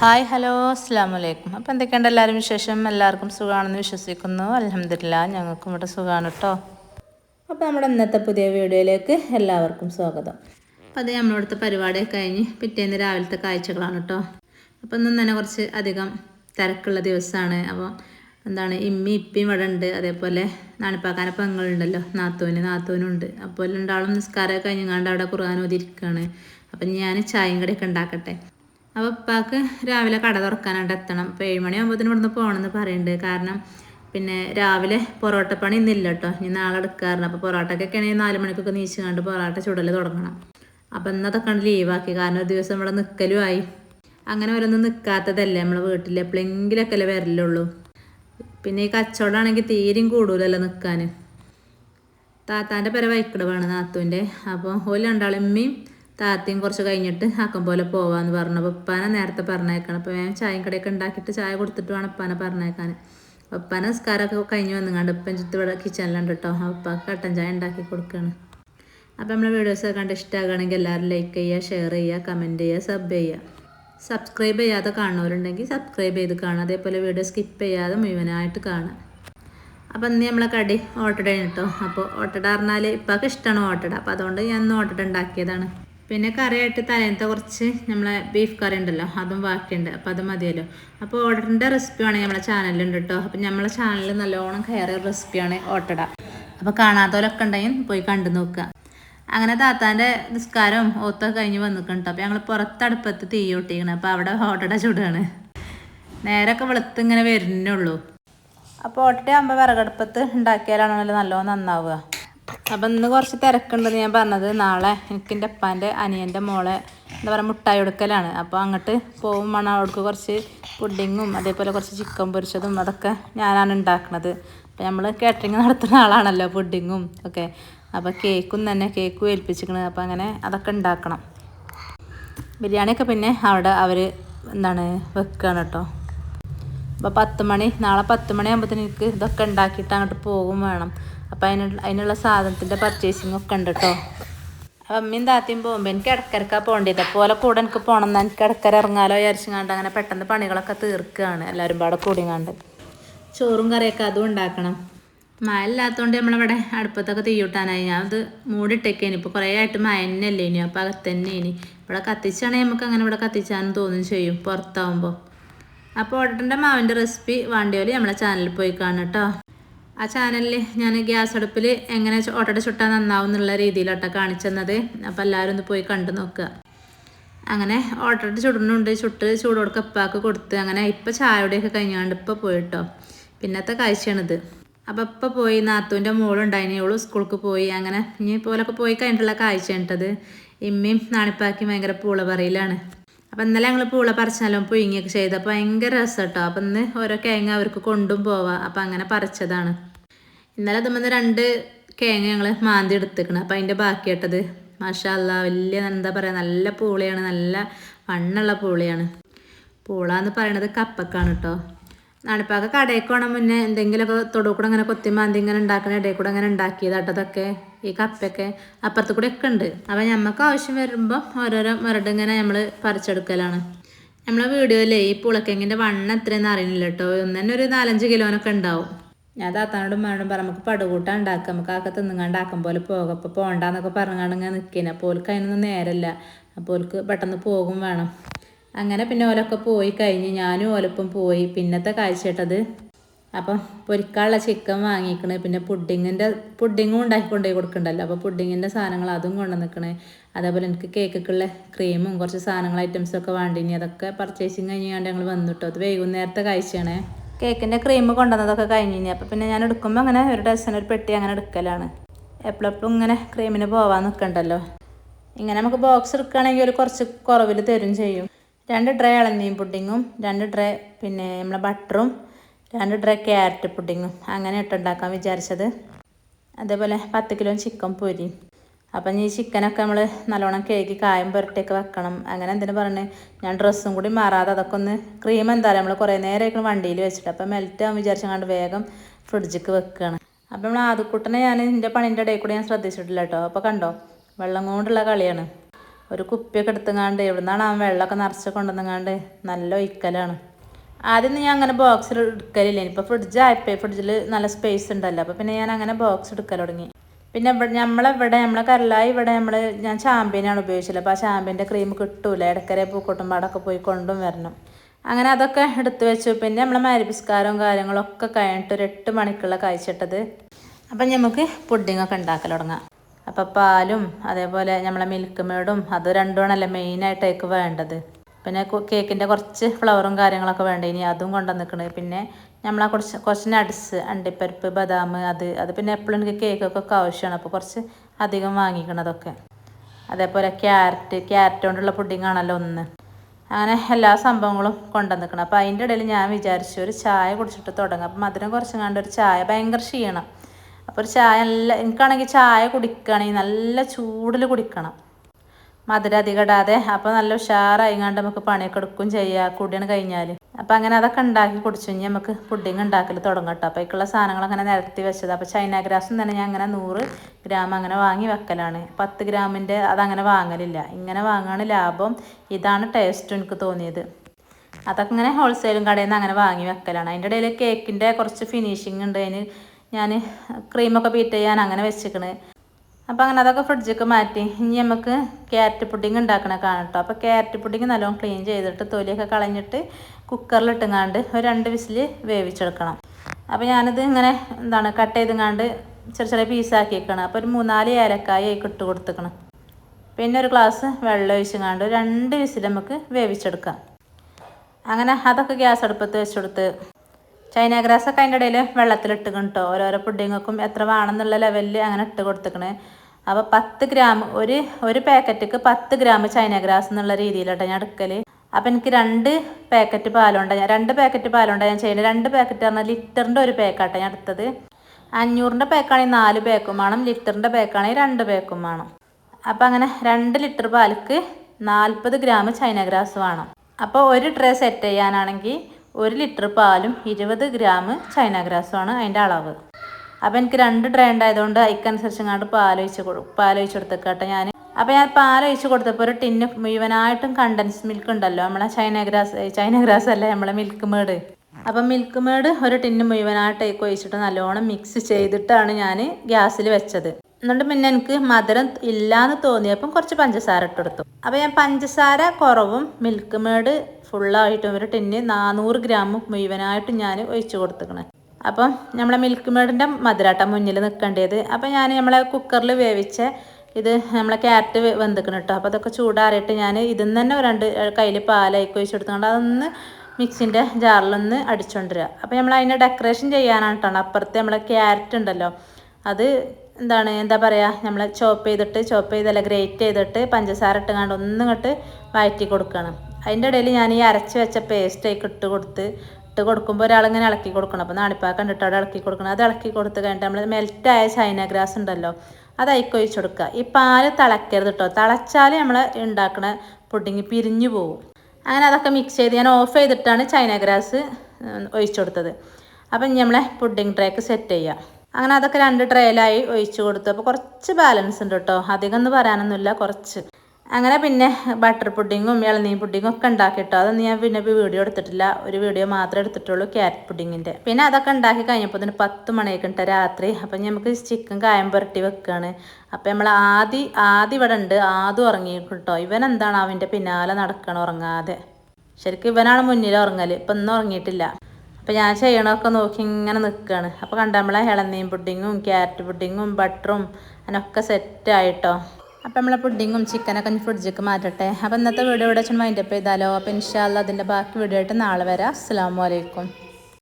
Hi hello അസ്സാം വലൈക്കും അപ്പോൾ എന്തൊക്കെയുണ്ട് എല്ലാവരും വിശേഷം? എല്ലാവർക്കും സുഖമാണെന്ന് വിശ്വസിക്കുന്നു. അലഹമില്ല ഞങ്ങൾക്കും ഇവിടെ സുഖമാണ് കേട്ടോ അപ്പോൾ നമ്മുടെ ഇന്നത്തെ പുതിയ വീഡിയോയിലേക്ക് എല്ലാവർക്കും സ്വാഗതം. അപ്പോൾ അത് നമ്മളിവിടുത്തെ പരിപാടിയൊക്കെ കഴിഞ്ഞ് പിറ്റേന്ന് രാവിലത്തെ കാഴ്ചകളാണ് കേട്ടോ അപ്പോൾ ഇന്ന് തന്നെ കുറച്ച് അധികം തിരക്കുള്ള ദിവസമാണ്. അപ്പോൾ എന്താണ് ഇമ്മി ഇപ്പിയും ഇവിടെ ഉണ്ട്. അതേപോലെ നാണിപ്പാക്കാന പെങ്ങളുണ്ടല്ലോ നാത്തൂന് നാത്തൂനുണ്ട് അപ്പോൾ രണ്ടാളും നിസ്കാരമൊക്കെ കഴിഞ്ഞങ്ങാണ്ട് അവിടെ ഖുർആൻ ഓതിരിക്കുകയാണ് അപ്പം ഞാൻ ചായയും കടയൊക്കെ ഉണ്ടാക്കട്ടെ. അപ്പോൾ ഉപ്പാക്ക് രാവിലെ കട തുറക്കാനായിട്ട് എത്തണം. അപ്പോൾ ഏഴ് തന്നെ ഇവിടുന്ന് പോകണമെന്ന് പറയുന്നുണ്ട് കാരണം പിന്നെ രാവിലെ പൊറോട്ട പണി ഇന്നില്ല കേട്ടോ ഇനി നാളെ എടുക്കാറുണ്ട് അപ്പോൾ പൊറോട്ടക്കൊക്കെ ആണെങ്കിൽ നാല് മണിക്കൊക്കെ നീച്ച് കണ്ട് പൊറോട്ട ചുടൽ തുടങ്ങണം. അപ്പോൾ ഇന്നതൊക്കെ ലീവാക്കി കാരണം ഒരു ദിവസം ഇവിടെ നിൽക്കലും ആയി. അങ്ങനെ ഓരോന്നും നിൽക്കാത്തതല്ലേ നമ്മളെ വീട്ടിൽ എപ്പോഴെങ്കിലൊക്കെ അല്ലേ വരലുള്ളൂ. പിന്നെ ഈ കച്ചവടമാണെങ്കിൽ തീരെയും കൂടുതലല്ലോ നിൽക്കാൻ താത്താന്റെ പെര വൈക്കിടവാണ് നാത്തൂന്റെ അപ്പോൾ ഓൽ രണ്ടാളമ്മയും താത്തയും കുറച്ച് കഴിഞ്ഞിട്ട് ആക്കം പോലെ പോവാന്ന് പറഞ്ഞു. അപ്പോൾ ഉപ്പാനെ നേരത്തെ പറഞ്ഞേക്കണം. അപ്പോൾ ഞാൻ ചായയും കടയൊക്കെ ഉണ്ടാക്കിയിട്ട് ചായ കൊടുത്തിട്ട് വേണം ഉപ്പാനെ പറഞ്ഞേക്കാൻ ഉപ്പാനെ നിസ്കാരമൊക്കെ കഴിഞ്ഞ് വന്നുകൊണ്ട് ഉപ്പൻ ചുറ്റും ഇവിടെ കിച്ചണിലുണ്ട് കേട്ടോ ഉപ്പാക്ക് കട്ടൻ ചായ ഉണ്ടാക്കി കൊടുക്കുകയാണ് അപ്പോൾ നമ്മളെ വീഡിയോസ് കണ്ട് ഇഷ്ടമാകുകയാണെങ്കിൽ എല്ലാവരും ലൈക്ക് ചെയ്യുക ഷെയർ ചെയ്യുക കമന്റ് ചെയ്യുക സബ് ചെയ്യുക. സബ്സ്ക്രൈബ് ചെയ്യാതെ കാണുന്നവരുണ്ടെങ്കിൽ സബ്സ്ക്രൈബ് ചെയ്ത് കാണുക. അതേപോലെ വീഡിയോ സ്കിപ്പ് ചെയ്യാതെ മുഴുവനായിട്ട് കാണുക. അപ്പം ഇന്ന് നമ്മളെ കടി ഓട്ടടയാണ് കേട്ടോ അപ്പോൾ ഓട്ടട പറഞ്ഞാൽ ഇപ്പൊക്കെ ഇഷ്ടമാണ് ഓട്ടട. അപ്പോൾ അതുകൊണ്ട് ഞാൻ ഇന്ന് ഓട്ടട ഉണ്ടാക്കിയതാണ്. പിന്നെ കറിയായിട്ട് തലേന്നത്തെ കുറച്ച് നമ്മളെ ബീഫ് കറി ഉണ്ടല്ലോ അതും ബാക്കിയുണ്ട്. അപ്പോൾ അത് മതിയല്ലോ. അപ്പോൾ ഓട്ടറിന്റെ റെസിപ്പി ആണെങ്കിൽ നമ്മളെ ചാനലിലുണ്ട് കേട്ടോ അപ്പം നമ്മളെ ചാനലിൽ നല്ലോണം കയറിയ റെസിപ്പിയാണ് ഓട്ടട. അപ്പോൾ കാണാത്തവരൊക്കെ ഉണ്ടെങ്കിൽ പോയി കണ്ടു നോക്കുക. അങ്ങനെ താത്താന്റെ നിസ്കാരവും ഓത്തൊക്കെ കഴിഞ്ഞ് വന്നിട്ടുണ്ട് അപ്പോൾ ഞങ്ങൾ പുറത്തടുപ്പത്ത് തീ ഒട്ടിക്കണം അപ്പോൾ അവിടെ ഓട്ടട ചൂടാണ്. നേരൊക്കെ വെളുത്ത് ഇങ്ങനെ വരുന്നേ ഉള്ളൂ അപ്പോൾ ഓട്ടയാകുമ്പോൾ വിറകടുപ്പത്ത് ഉണ്ടാക്കിയാലാണല്ലോ നല്ലോണം നന്നാവുക. അപ്പം ഇന്ന് കുറച്ച് തിരക്കുണ്ടെന്ന് ഞാൻ പറഞ്ഞത് നാളെ എനിക്ക് എന്റെ അപ്പാന്റെ അനിയന്റെ മോളെ എന്താ പറയുക മുട്ടായി കൊടുക്കലാണ്. അപ്പോൾ അങ്ങോട്ട് പോകും വേണം. അവൾക്ക് കുറച്ച് പുഡിങ്ങും അതേപോലെ കുറച്ച് ചിക്കൻ പൊരിച്ചതും അതൊക്കെ ഞാനാണ് ഉണ്ടാക്കുന്നത് അപ്പോൾ നമ്മൾ കാറ്ററിങ് നടത്തുന്ന ആളാണല്ലോ പുഡിങ്ങും ഒക്കെ. അപ്പോൾ കേക്കും തന്നെ കേക്കും ഏൽപ്പിച്ചിരിക്കണത് അപ്പോൾ അങ്ങനെ അതൊക്കെ ഉണ്ടാക്കണം. ബിരിയാണിയൊക്കെ പിന്നെ അവിടെ അവർ എന്താണ് വെക്കുകയാണ് കേട്ടോ. അപ്പോൾ പത്ത് മണി നാളെ പത്ത് മണിയാകുമ്പോഴത്തേന് എനിക്ക് ഇതൊക്കെ ഉണ്ടാക്കിയിട്ട് അങ്ങോട്ട് പോകും വേണം. അപ്പോൾ അതിന് അതിനുള്ള സാധനത്തിന്റെ പർച്ചേസിങ് ഒക്കെ ഉണ്ട് കേട്ടോ അപ്പം അമ്മയും താത്തയും പോകുമ്പോൾ എനിക്ക് ഇടക്കിടക്കാണ് പോകേണ്ടത് പോലെ കൂടെ എനിക്ക് പോകണം എന്നാൽ എനിക്ക് ഇടക്കര ഇറങ്ങാലോ വിചാരിച്ചങ്ങാണ്ട് അങ്ങനെ പെട്ടെന്ന് പണികളൊക്കെ തീർക്കുകയാണ് എല്ലാവരും പാടെ കൂടിങ്ങാണ്ട്. ചോറും കറിയൊക്കെ അതും ഉണ്ടാക്കണം. മഴ ഇല്ലാത്തതുകൊണ്ട് നമ്മളിവിടെ അടുപ്പത്തൊക്കെ തീയൂട്ടാനായി ഞാൻ അത് മൂടിട്ടേക്കേനി. ഇപ്പോൾ കുറേ ആയിട്ട് മഴ തന്നെയല്ലേ ഇനി. അപ്പോൾ അകത്ത് തന്നെ ഇനി ഇവിടെ കത്തിച്ചാണെങ്കിൽ നമുക്ക് അങ്ങനെ ഇവിടെ കത്തിച്ചാനും തോന്നും ചെയ്യും പുറത്താവുമ്പോൾ അപ്പോൾ ഓട്ടന്റെ മാവിന്റെ റെസിപ്പി വേണ്ടിയോൽ നമ്മളെ ചാനലിൽ പോയി കാണാം കേട്ടോ ആ ചാനലിൽ ഞാൻ ഗ്യാസ് അടുപ്പിൽ എങ്ങനെ ഓട്ടട ചുട്ടാൽ നന്നാവും എന്നുള്ള രീതിയിലോട്ടോ കാണിച്ചെന്നത് അപ്പോൾ എല്ലാവരും ഒന്ന് പോയി കണ്ടു നോക്കുക. അങ്ങനെ ഓട്ടട ചുടുന്നുണ്ട്. ചുട്ട് ചൂടോടൊക്കെ കപ്പാക്ക് കൊടുത്ത് അങ്ങനെ ഇപ്പം ചായയുടെയൊക്കെ കഴിഞ്ഞാണ്ട് ഇപ്പോൾ പോയിട്ടോ. പിന്നത്തെ കാഴ്ചയാണിത്. അപ്പോൾ ഇപ്പോൾ പോയി നാത്തൂന്റെ മോളുണ്ടായിനി ഓൾ സ്കൂൾക്ക് പോയി. അങ്ങനെ ഇനി പോലൊക്കെ പോയി കഴിഞ്ഞിട്ടുള്ള കാഴ്ചയാണിട്ടത്. ഇമ്മയും നാണിപ്പാക്കി ഭയങ്കര പൂള പറയിലാണ് അപ്പം ഇന്നലെ ഞങ്ങൾ പൂള പറിച്ചാലും പുഴുങ്ങിയൊക്കെ ചെയ്തപ്പോൾ ഭയങ്കര രസം കേട്ടോ അപ്പം ഇന്ന് ഓരോ കിഴങ്ങ് അവർക്ക് കൊണ്ടും പോവാം. അപ്പം അങ്ങനെ പറിച്ചതാണ്. ഇന്നലെ തമ്മിൽ രണ്ട് കേങ്ങ ഞങ്ങൾ മാന്തി എടുത്തേക്കണം. അപ്പം അതിന്റെ ബാക്കിയിട്ടത് മാഷാല്ല വലിയ എന്താ പറയുക നല്ല പൂളിയാണ് നല്ല വണ്ണുള്ള പൂളിയാണ്. പൂള എന്ന് പറയണത് കപ്പക്കാണ് കേട്ടോ നാണിപ്പാക്ക കടയിൽ പോകണം മുന്നേ എന്തെങ്കിലുമൊക്കെ തൊടു ഇങ്ങനെ അങ്ങനെ കൊത്തി മാന്തി ഇങ്ങനെ ഉണ്ടാക്കുന്ന ഇടയിൽ കൂടെ അങ്ങനെ ഉണ്ടാക്കിയതാട്ടോ അതൊക്കെ ഈ കപ്പയൊക്കെ അപ്പുറത്ത് കൂടെ ഒക്കെ ഉണ്ട്. അപ്പം നമുക്ക് ആവശ്യം വരുമ്പോൾ ഓരോരോ മുരട് ഇങ്ങനെ നമ്മൾ പറിച്ചെടുക്കലാണ്. നമ്മളെ വീഡിയോയിലേ ഈ പുളക്കെങ്ങിന്റെ വണ്ണം എത്രയെന്ന് അറിയുന്നില്ല കേട്ടോ ഒന്നു തന്നെ ഒരു നാലഞ്ച് കിലോനൊക്കെ ഉണ്ടാവും. ഞാൻ താത്താനോടും മാനോടും പറഞ്ഞു നമുക്ക് പടുകൂട്ടം ഉണ്ടാക്കാം. നമുക്ക് ആക്കെ തിന്നുങ്ങാണ്ട് പോലെ പോകാം. അപ്പോൾ പോകണ്ടെന്നൊക്കെ പറഞ്ഞാണ് ഇങ്ങനെ നിൽക്കുന്നത് അപ്പോൾ ഓൾക്ക് അതിനൊന്നും നേരമല്ല അപ്പോൾ ഓൾക്ക് പെട്ടെന്ന് പോകും വേണം. അങ്ങനെ പിന്നെ ഓലൊക്കെ പോയി കഴിഞ്ഞ് ഞാനും ഓലപ്പം പോയി. പിന്നത്തെ കാഴ്ച കേട്ടത് അപ്പം പൊരിക്കാനുള്ള ചിക്കൻ വാങ്ങിക്കണ്. പിന്നെ പുഡിങ്ങിന്റെ പുഡിങ്ങും ഉണ്ടാക്കി കൊണ്ടുപോയി കൊടുക്കണ്ടല്ലോ. അപ്പോൾ പുഡിങ്ങിന്റെ സാധനങ്ങൾ അതും കൊണ്ടു നിൽക്കണേ അതേപോലെ എനിക്ക് കേക്കൊക്കെയുള്ള ക്രീമും കുറച്ച് സാധനങ്ങൾ ഐറ്റംസൊക്കെ വേണ്ടിനി. അതൊക്കെ പർച്ചേസിങ് കഴിഞ്ഞാണ്ട് ഞങ്ങൾ വന്നിട്ടോ അത് വൈകുന്നേരത്തെ കാഴ്ചയാണ്. കേക്കിന്റെ ക്രീം കൊണ്ടുവന്നതൊക്കെ കഴിഞ്ഞ് കഴിഞ്ഞാൽ അപ്പോൾ പിന്നെ ഞാൻ എടുക്കുമ്പോൾ അങ്ങനെ ഒരു ഡസൻ ഒരു പെട്ടി അങ്ങനെ എടുക്കലാണ്. എപ്പോഴെപ്പോഴും ഇങ്ങനെ ക്രീമിന് പോവാൻ നിൽക്കണ്ടല്ലോ ഇങ്ങനെ നമുക്ക് ബോക്സ് എടുക്കുകയാണെങ്കിൽ ഒരു കുറച്ച് കുറവിൽ തരും ചെയ്യും. രണ്ട് ട്രേ ഇളനീം പുഡിങ്ങും രണ്ട് ട്രേ പിന്നെ നമ്മളെ ബട്ടറും രണ്ട് ട്രേ ക്യാരറ്റ് പുഡിങ്ങും അങ്ങനെ ഇട്ടുണ്ടാക്കാൻ വിചാരിച്ചത്. അതേപോലെ പത്ത് കിലോ ചിക്കൻ പൊരി. അപ്പം ഈ ചിക്കനൊക്കെ നമ്മൾ നല്ലോണം കേക്ക് കായം പുരട്ടിയൊക്കെ വെക്കണം. അങ്ങനെ എന്തിനു പറഞ്ഞ് ഞാൻ ഡ്രസ്സും കൂടി മാറാതെ അതൊക്കെ ഒന്ന് ക്രീം എന്തായാലും നമ്മൾ കുറേ നേരമായിരിക്കും വണ്ടിയിൽ വെച്ചിട്ട്. അപ്പം മെൽറ്റ് ആകും വിചാരിച്ചങ്ങാണ്ട് വേഗം ഫ്രിഡ്ജിക്ക് വെക്കുകയാണ് അപ്പം നമ്മൾ ആദ്യക്കൂട്ടനെ ഞാൻ എന്റെ പണീന്റെ ഇടയിൽ കൂടി ഞാൻ ശ്രദ്ധിച്ചിട്ടില്ല കേട്ടോ. അപ്പോൾ കണ്ടോ? വെള്ളം കൊണ്ടുള്ള കളിയാണ്. ഒരു കുപ്പിയൊക്കെ എടുത്തുങ്ങാണ്ട് എവിടുന്നാണ് ആ വെള്ളമൊക്കെ നിറച്ച് കൊണ്ടുവന്നുങ്ങാണ്ട് നല്ല ഒഴിക്കലാണ്. ആദ്യം ഞാൻ അങ്ങനെ ബോക്സിൽ എടുക്കലില്ല. ഇനിയിപ്പോൾ ഫ്രിഡ്ജ് ആയപ്പോൾ ഫ്രിഡ്ജിൽ നല്ല സ്പേസ് ഉണ്ടല്ലോ. അപ്പോൾ പിന്നെ ഞാൻ അങ്ങനെ ബോക്സ് എടുക്കൽ തുടങ്ങി. പിന്നെ ഇവിടെ നമ്മളിവിടെ നമ്മളെ കല്ലായി ഇവിടെ നമ്മൾ ഞാൻ ചാമ്പ്യനാണ് ഉപയോഗിച്ചത്. അപ്പോൾ ആ ചാമ്പ്യന്റെ ക്രീം കിട്ടൂല. ഇടക്കരെ പൂക്കോട്ടുംപാടൊക്കെ പോയി കൊണ്ടും വരണം. അങ്ങനെ അതൊക്കെ എടുത്തു വെച്ചു. പിന്നെ നമ്മളെ മരിപിസ്കാരവും കാര്യങ്ങളൊക്കെ കഴിഞ്ഞിട്ട് ഒരു എട്ട് മണിക്കുള്ള കഴിച്ചിട്ടത് അപ്പം നമുക്ക് പുഡിങ്ങൊക്കെ ഉണ്ടാക്കൽ തുടങ്ങാം. അപ്പോൾ പാലും അതേപോലെ നമ്മളെ മിൽക്ക് മേടും അത് രണ്ടുമാണല്ലേ മെയിനായിട്ടേക്ക് വേണ്ടത്. പിന്നെ കേക്കിന്റെ കുറച്ച് ഫ്ലവറും കാര്യങ്ങളൊക്കെ വേണ്ട ഇനി അതും കൊണ്ടുവന്നിക്കണ്. പിന്നെ നമ്മളെ കുറച്ച് കുറച്ച് നട്സ് അണ്ടിപ്പരിപ്പ് ബദാം അത് അത് പിന്നെ എപ്പോഴും എനിക്ക് കേക്കൊക്കെ ആവശ്യമാണ്. അപ്പോൾ കുറച്ച് അധികം വാങ്ങിക്കണതൊക്കെ. അതേപോലെ ക്യാരറ്റ് ക്യാരറ്റ് കൊണ്ടുള്ള പുഡിങ്ങാണല്ലോ ഒന്ന്. അങ്ങനെ എല്ലാ സംഭവങ്ങളും കൊണ്ടുവന്നിക്കണം അപ്പോൾ അതിന്റെ ഇടയിൽ ഞാൻ വിചാരിച്ചു ഒരു ചായ കുടിച്ചിട്ട് തുടങ്ങാം. അപ്പം മധുരം കുറച്ചും കണ്ട് ഒരു ചായ ഭയങ്കര ക്ഷീണം. അപ്പോൾ ഒരു ചായ നല്ല എനിക്കാണെങ്കിൽ ചായ കുടിക്കുകയാണെങ്കിൽ നല്ല ചൂടിൽ കുടിക്കണം. മധുരം അധികം ഇടാതെ അപ്പോൾ നല്ല ഉഷാറായിങ്ങാണ്ട് നമുക്ക് പണിയൊക്കെ എടുക്കും ചെയ്യാം കുടിയാണ് കഴിഞ്ഞാൽ അപ്പോൾ അങ്ങനെ അതൊക്കെ ഉണ്ടാക്കി കുടിച്ചു. കഴിഞ്ഞാൽ നമുക്ക് പുഡിങ് ഉണ്ടാക്കൽ തുടങ്ങട്ടോ അപ്പോൾ അതിലേക്കുള്ള സാധനങ്ങൾ അങ്ങനെ നിരത്തി വെച്ചത്. അപ്പോൾ ചൈന ഗ്രാസും തന്നെ ഞാൻ അങ്ങനെ നൂറ് ഗ്രാം അങ്ങനെ വാങ്ങി വെക്കലാണ്. പത്ത് ഗ്രാമിന്റെ അതങ്ങനെ വാങ്ങലില്ല. ഇങ്ങനെ വാങ്ങാണ് ലാഭം. ഇതാണ് ടേസ്റ്റ് എനിക്ക് തോന്നിയത്. അതൊക്കെ ഇങ്ങനെ ഹോൾസെയിലും കടയിൽ നിന്ന് അങ്ങനെ വാങ്ങി വെക്കലാണ്. അതിന്റെ ഇടയിൽ കേക്കിന്റെ കുറച്ച് ഫിനിഷിങ് ഉണ്ട്. അതിന് ഞാൻ ക്രീമൊക്കെ ബീറ്റ് ചെയ്യാൻ അങ്ങനെ വെച്ചിക്കണ്. അപ്പോൾ അങ്ങനെ അതൊക്കെ ഫ്രിഡ്ജിലേക്ക് മാറ്റി. ഇനി നമുക്ക് ക്യാരറ്റ് പുഡിങ് ഉണ്ടാക്കണ കേട്ടോ അപ്പോൾ ക്യാരറ്റ് പുഡിങ് നല്ലോണം ക്ലീൻ ചെയ്തിട്ട് തൊലിയൊക്കെ കളഞ്ഞിട്ട് കുക്കറിലിട്ടുങ്ങാണ്ട് ഒരു രണ്ട് വിസിൽ വേവിച്ചെടുക്കണം. അപ്പോൾ ഞാനിത് ഇങ്ങനെ എന്താണ് കട്ട് ചെയ്തുങ്ങാണ്ട് ചെറിയ ചെറിയ പീസാക്കി വെക്കണം അപ്പോൾ ഒരു മൂന്നാൽ ഏലക്കായ ഇട്ട് കൊടുത്തേക്കണം. പിന്നെ ഒരു ഗ്ലാസ് വെള്ളം ഒഴിച്ചുങ്ങാണ്ട് രണ്ട് വിസിൽ നമുക്ക് വേവിച്ചെടുക്കാം. അങ്ങനെ അതൊക്കെ ഗ്യാസ് അടുപ്പത്ത് വെച്ചെടുത്ത് ചൈന ഗ്രാസൊക്കെ അതിന്റെ ഇടയിൽ വെള്ളത്തിലിട്ട് കേട്ടോ ഓരോരോ പുഡിങ്ങൊക്കും എത്ര വേണമെന്നുള്ള ലെവലിൽ അങ്ങനെ ഇട്ട് കൊടുത്തേക്കണേ. അപ്പോൾ പത്ത് ഗ്രാം ഒരു ഒരു പാക്കറ്റിക്ക് പത്ത് ഗ്രാം ചൈന ഗ്രാസ് എന്നുള്ള രീതിയിലട്ടോ ഞാൻ എടുക്കൽ അപ്പം എനിക്ക് രണ്ട് പാക്കറ്റ് പാലുണ്ട്. ഞാൻ രണ്ട് പാക്കറ്റ് പാലുണ്ട്. ഞാൻ ചെയ്യുന്നത് രണ്ട് പാക്കറ്റ് പറഞ്ഞാൽ ലിറ്ററിന്റെ ഒരു പാക്കാട്ടോ ഞാൻ എടുത്തത്. അഞ്ഞൂറിന്റെ പാക്കാണെങ്കിൽ നാല് പാക്കും വേണം. ലിറ്ററിന്റെ പാക്കാണെങ്കിൽ രണ്ട് പാക്കും വേണം. അപ്പം അങ്ങനെ രണ്ട് ലിറ്റർ പാലിക്ക് നാൽപ്പത് ഗ്രാം ചൈന ഗ്രാസ് വേണം. അപ്പോൾ ഒരു ട്രേ സെറ്റ് ചെയ്യാനാണെങ്കിൽ ഒരു ലിറ്റർ പാലും ഇരുപത് ഗ്രാം ചൈന ഗ്രാസുമാണ് അതിന്റെ അളവ്. അപ്പോൾ എനിക്ക് രണ്ട് ട്രേ ആയതുകൊണ്ട് അതിക്കനുസരിച്ച് ഇങ്ങോട്ട് പാലൊഴിച്ച് പാലൊഴിച്ച് കൊടുത്തേക്കട്ടെ ഞാൻ അപ്പോൾ ഞാൻ പാലൊഴിച്ച് കൊടുത്തപ്പോൾ ഒരു ടിന്ന് മുഴുവനായിട്ടും കണ്ടൻസ് മിൽക്ക് ഉണ്ടല്ലോ നമ്മളെ ചൈന ഗ്രാസ് ചൈന ഗ്രാസ് അല്ല നമ്മളെ മിൽക്ക് മേട്. അപ്പം മിൽക്ക് മേട് ഒരു ടിന്ന് മുഴുവനായിട്ട് ഒഴിച്ചിട്ട് നല്ലോണം മിക്സ് ചെയ്തിട്ടാണ് ഞാൻ ഗ്യാസിൽ വെച്ചത്. എന്നിട്ട് പിന്നെ എനിക്ക് മധുരം ഇല്ലാന്ന് തോന്നിയപ്പം കുറച്ച് പഞ്ചസാര ഇട്ടെടുത്തു അപ്പോൾ ഞാൻ പഞ്ചസാര കുറവും മിൽക്ക് മേഡ് ഫുള്ളായിട്ടും ഒരു ടിന്ന് നാനൂറ് ഗ്രാം മുഴുവനായിട്ട് ഞാൻ ഒഴിച്ചു കൊടുത്തേക്കണേ. അപ്പം നമ്മളെ മിൽക്ക് മേഡിന്റെ മധുരാട്ട മുന്നിൽ നിൽക്കേണ്ടത്. അപ്പം ഞാൻ നമ്മളെ കുക്കറിൽ വേവിച്ച ഇത് നമ്മളെ ക്യാരറ്റ് വെന്തിക്കണം കേട്ടോ അപ്പോൾ അതൊക്കെ ചൂടാറിയിട്ട് ഞാൻ ഇതിൽ തന്നെ രണ്ട് കയ്യിൽ പാലായിക്ക് ഒഴിച്ചു കൊടുത്തുകൊണ്ട് അതൊന്ന് മിക്സിന്റെ ജാറിലൊന്ന് അടിച്ചുകൊണ്ടിരിക അപ്പോൾ നമ്മൾ അതിനെ ഡെക്കറേഷൻ ചെയ്യാനായിട്ടാണ് അപ്പുറത്ത് നമ്മളെ ക്യാരറ്റ് ഉണ്ടല്ലോ. അത് എന്താണ് എന്താ പറയുക നമ്മൾ ചോപ്പ് ചെയ്തിട്ട് ചോപ്പ് ചെയ്തല്ല ഗ്രേറ്റ് ചെയ്തിട്ട് പഞ്ചസാര ഇട്ടുകൊണ്ട് ഒന്നും ഇങ്ങോട്ട് വഴറ്റി കൊടുക്കണം. അതിന്റെ ഇടയിൽ ഞാൻ ഈ അരച്ച് വെച്ച പേസ്റ്റ് ആയി ഇട്ട് കൊടുത്ത് ഇട്ട് കൊടുക്കുമ്പോൾ ഒരാളിങ്ങനെ ഇളക്കി കൊടുക്കണം. അപ്പോൾ നാണിപ്പാക്ക കണ്ടിട്ട്? അവിടെ ഇളക്കി കൊടുക്കണം. അത് ഇളക്കി കൊടുത്ത് കഴിഞ്ഞിട്ട് നമ്മൾ മെൽറ്റായ ചൈന ഗ്രാസ് ഉണ്ടല്ലോ അത് അയക്കൊഴിച്ച് കൊടുക്കുക. ഈ പാൽ തിളക്കരുത് കേട്ടോ തിളച്ചാൽ നമ്മൾ ഉണ്ടാക്കുന്ന പുഡിങ് പിരിഞ്ഞു പോകും. അങ്ങനെ അതൊക്കെ മിക്സ് ചെയ്ത് ഞാൻ ഓഫ് ചെയ്തിട്ടാണ് ചൈന ഗ്രാസ് ഒഴിച്ചു കൊടുത്തത്. അപ്പം നമ്മളെ പുഡിങ് ട്രേക്ക് സെറ്റ് ചെയ്യാം. അങ്ങനെ അതൊക്കെ രണ്ട് ട്രേലായി ഒഴിച്ചു കൊടുത്തു. അപ്പോൾ കുറച്ച് ബാലൻസ് ഉണ്ട് കേട്ടോ അധികം ഒന്നും പറയാനൊന്നുമില്ല കുറച്ച്. അങ്ങനെ പിന്നെ ബട്ടർ പുഡിങ്ങും ഇളനീ പുഡിങ്ങും ഒക്കെ ഉണ്ടാക്കിയിട്ടോ അതൊന്നും ഞാൻ പിന്നെ വീഡിയോ എടുത്തിട്ടില്ല. ഒരു വീഡിയോ മാത്രമേ എടുത്തിട്ടുള്ളൂ ക്യാരറ്റ് പുഡിങ്ങിന്റെ പിന്നെ അതൊക്കെ ഉണ്ടാക്കി കഴിഞ്ഞപ്പോൾ തന്നെ പത്ത് മണിയൊക്കെ രാത്രി. അപ്പം നമുക്ക് ചിക്കൻ കായം പുരട്ടി വെക്കുകയാണ് അപ്പം നമ്മൾ ആദ്യം ആദ്യം ഇവിടെ ഉണ്ട്. ആദ്യം ഉറങ്ങിയിട്ടോ ഇവൻ എന്താണ് അവന്റെ പിന്നാലെ നടക്കണം ഉറങ്ങാതെ? ശരിക്കും ഇവനാണ് മുന്നിൽ ഉറങ്ങൽ ഇപ്പം ഒന്നും ഉറങ്ങിയിട്ടില്ല. അപ്പം ഞാൻ ചെയ്യണമൊക്കെ നോക്കി ഇങ്ങനെ നിൽക്കുകയാണ് അപ്പോൾ കണ്ട നമ്മളെ ഇളനീൻ പുഡിങ്ങും ക്യാരറ്റ് പുഡിങ്ങും ബട്ടറും അതിനൊക്കെ സെറ്റായിട്ടോ അപ്പം നമ്മളെ പുഡിങ്ങും ചിക്കനൊക്കെ ഫ്രിഡ്ജിലേക്ക് മാറ്റട്ടെ. അപ്പം ഇന്നത്തെ വീഡിയോ ഇവിടെ വെച്ചാൽ മൈൻഡപ്പ് ചെയ്താലോ. അപ്പം ഇൻഷാല്ല അതിന്റെ ബാക്കി വീഡിയോ ആയിട്ട് നാളെ വരാം. അസ്സാം വലൈക്കും